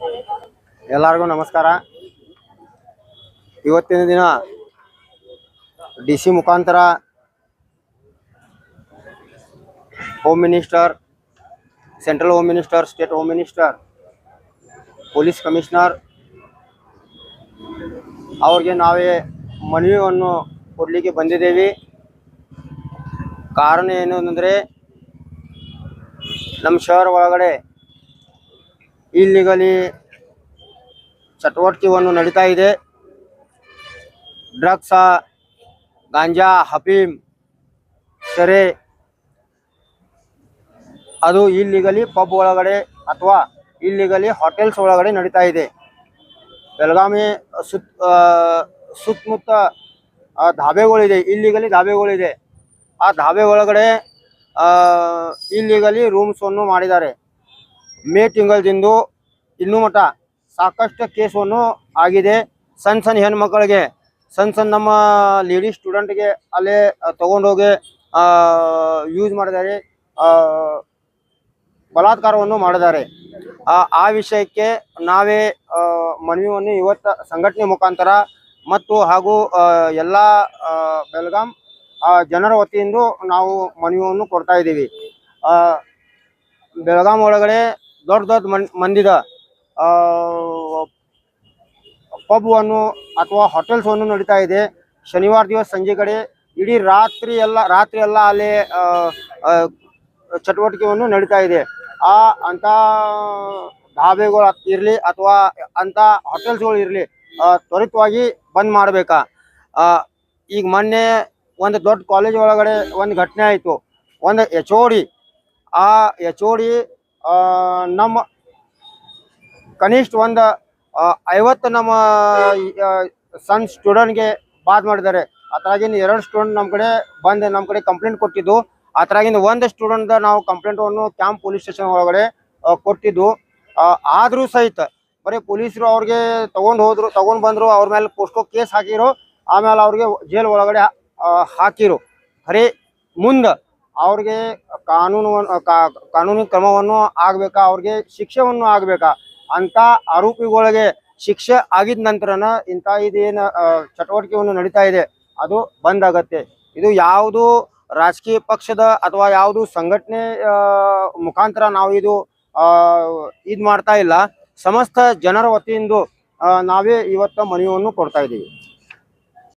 ಎಲ್ಲರಿಗೂ ನಮಸ್ಕಾರ. ಇವತ್ತಿನ ದಿನ ಡಿ ಸಿ ಮುಖಾಂತರ home minister central home minister state home minister police commissioner ಅವ್ರಿಗೆ ನಾವೇ ಮನವಿಯನ್ನು ಕೊಡಲಿಕ್ಕೆ ಬಂದಿದ್ದೇವೆ. ಕಾರಣ ಏನು ಅಂದರೆ ನಮ್ಮ ಶಹರ ಒಳಗಡೆ ಇಲ್ಲಿಗಲಿ ಚಟುವಟಿಕೆಯನ್ನು ನಡೀತಾ ಇದೆ. ಡ್ರಗ್ಸ, ಗಾಂಜಾ, ಹಫೀಮ್, ಸೆರೆ, ಅದು ಇಲ್ಲಿಗಲಿ ಪಬ್ ಒಳಗಡೆ ಅಥವಾ ಇಲ್ಲಿಗಲಿ ಹೋಟೆಲ್ಸ್ ಒಳಗಡೆ ನಡೀತಾ ಇದೆ. ಬೆಳಗಾವಿ ಸುತ್ತ ಸುತ್ತಮುತ್ತ ಧಾಬೆಗಳಿದೆ ಇಲ್ಲಿಗಲಿ ಧಾಬೆಗಳಿದೆ ಆ ಧಾಬೆ ಒಳಗಡೆ ಇಲ್ಲಿಗಲಿ ರೂಮ್ಸನ್ನು ಮಾಡಿದ್ದಾರೆ. ಮೇ ತಿಂಗಳದಿಂದ ಇನ್ನೂ ಮಟ್ಟ ಸಾಕಷ್ಟು ಕೇಸನ್ನು ಆಗಿದೆ. ಸಣ್ಣ ಸಣ್ಣ ಹೆಣ್ಮಕ್ಳಿಗೆ ಸಣ್ಣ ಸಣ್ಣ ನಮ್ಮ ಲೇಡೀಸ್ ಸ್ಟೂಡೆಂಟ್ಗೆ ಅಲ್ಲೇ ತಗೊಂಡೋಗಿ ಯೂಸ್ ಮಾಡಿದ್ದಾರೆ. ಬಲಾತ್ಕಾರವನ್ನು ಮಾಡಿದ್ದಾರೆ. ಆ ವಿಷಯಕ್ಕೆ ನಾವೇ ಮನವಿಯನ್ನು ಇವತ್ತು ಸಂಘಟನೆ ಮುಖಾಂತರ ಮತ್ತು ಹಾಗೂ ಎಲ್ಲ ಬೆಳಗಾಂ ಜನರ ವತಿಯಿಂದ ನಾವು ಮನವಿಯನ್ನು ಕೊಡ್ತಾ ಇದ್ದೀವಿ. ಬೆಳಗಾಂ ಒಳಗಡೆ ದೊಡ್ಡ ದೊಡ್ಡ ಮನ್, ಮಂದಿದ ಪಬ್ವನ್ನು ಅಥವಾ ಹೋಟೆಲ್ಸನ್ನು ನಡೀತಾ ಇದೆ. ಶನಿವಾರ ದಿವಸ ಸಂಜೆ ಕಡೆ ಇಡೀ ರಾತ್ರಿ ಎಲ್ಲ ರಾತ್ರಿ ಎಲ್ಲ ಅಲ್ಲಿ ಚಟುವಟಿಕೆಯನ್ನು ನಡೀತಾ ಇದೆ. ಆ, ಅಂತ ಧಾಬೆಗಳು ಇರಲಿ ಅಥವಾ ಅಂತ ಹೋಟೆಲ್ಸ್ಗಳು ಇರಲಿ ತ್ವರಿತವಾಗಿ ಬಂದ್ ಮಾಡಬೇಕಾ? ಈಗ ಮೊನ್ನೆ ಒಂದು ದೊಡ್ಡ ಕಾಲೇಜ್ ಒಳಗಡೆ ಒಂದು ಘಟನೆ ಆಯಿತು. ಒಂದು ಎಚ್ ಓ ಡಿ. ಆ ಎಚ್ ಓ ಡಿ ನಮ್ಮ ಕನಿಷ್ಠ ಒಂದು ಐವತ್ತು ನಮ್ಮ ಸಣ್ಣ ಸ್ಟೂಡೆಂಟ್ಗೆ ಬಾದ್ ಮಾಡಿದ್ದಾರೆ. ಅದ್ರಾಗಿನ ಎರಡು ಸ್ಟೂಡೆಂಟ್ ನಮ್ಮ ಕಡೆ ಬಂದು ನಮ್ಮ ಕಡೆ ಕಂಪ್ಲೇಂಟ್ ಕೊಟ್ಟಿದ್ದು. ಅದ್ರಾಗಿನ ಒಂದು ಸ್ಟೂಡೆಂಟ್ ನಾವು ಕಂಪ್ಲೇಂಟನ್ನು ಕ್ಯಾಂಪ್ ಪೊಲೀಸ್ ಸ್ಟೇಷನ್ ಒಳಗಡೆ ಕೊಟ್ಟಿದ್ದು. ಆದರೂ ಸಹಿತ ಬರೀ ಪೊಲೀಸರು ಅವ್ರಿಗೆ ತಗೊಂಡ್ ಹೋದ್ರು, ತಗೊಂಡ್ ಬಂದರು, ಅವ್ರ ಮೇಲೆ ಪೋಸ್ಕೋ ಕೇಸ್ ಹಾಕಿರು ಆಮೇಲೆ ಅವ್ರಿಗೆ ಜೈಲ್ ಒಳಗಡೆ ಹಾಕಿರು. ಖರೆ ಮುಂದೆ ಅವ್ರಿಗೆ ಕಾನೂನು ಕಾನೂನು ಕ್ರಮವನ್ನು ಆಗ್ಬೇಕಾ? ಅವ್ರಿಗೆ ಶಿಕ್ಷೆವನ್ನು ಆಗ್ಬೇಕಾ? ಅಂತ ಆರೋಪಿಗಳಿಗೆ ಶಿಕ್ಷೆ ಆಗಿದ ನಂತರನ ಇಂಥ ಇದೇನು ಚಟುವಟಿಕೆಯನ್ನು ನಡೀತಾ ಇದೆ. ಅದು ಬಂದ್ ಆಗತ್ತೆ. ಇದು ಯಾವುದು ರಾಜಕೀಯ ಪಕ್ಷದ ಅಥವಾ ಯಾವುದು ಸಂಘಟನೆ ಮುಖಾಂತರ ನಾವು ಇದು ಇದು ಮಾಡ್ತಾ ಇಲ್ಲ. ಸಮಸ್ತ ಜನರ ವತಿಯಿಂದ ನಾವೇ ಇವತ್ತ ಮನವಿಯನ್ನು ಕೊಡ್ತಾ ಇದ್ದೀವಿ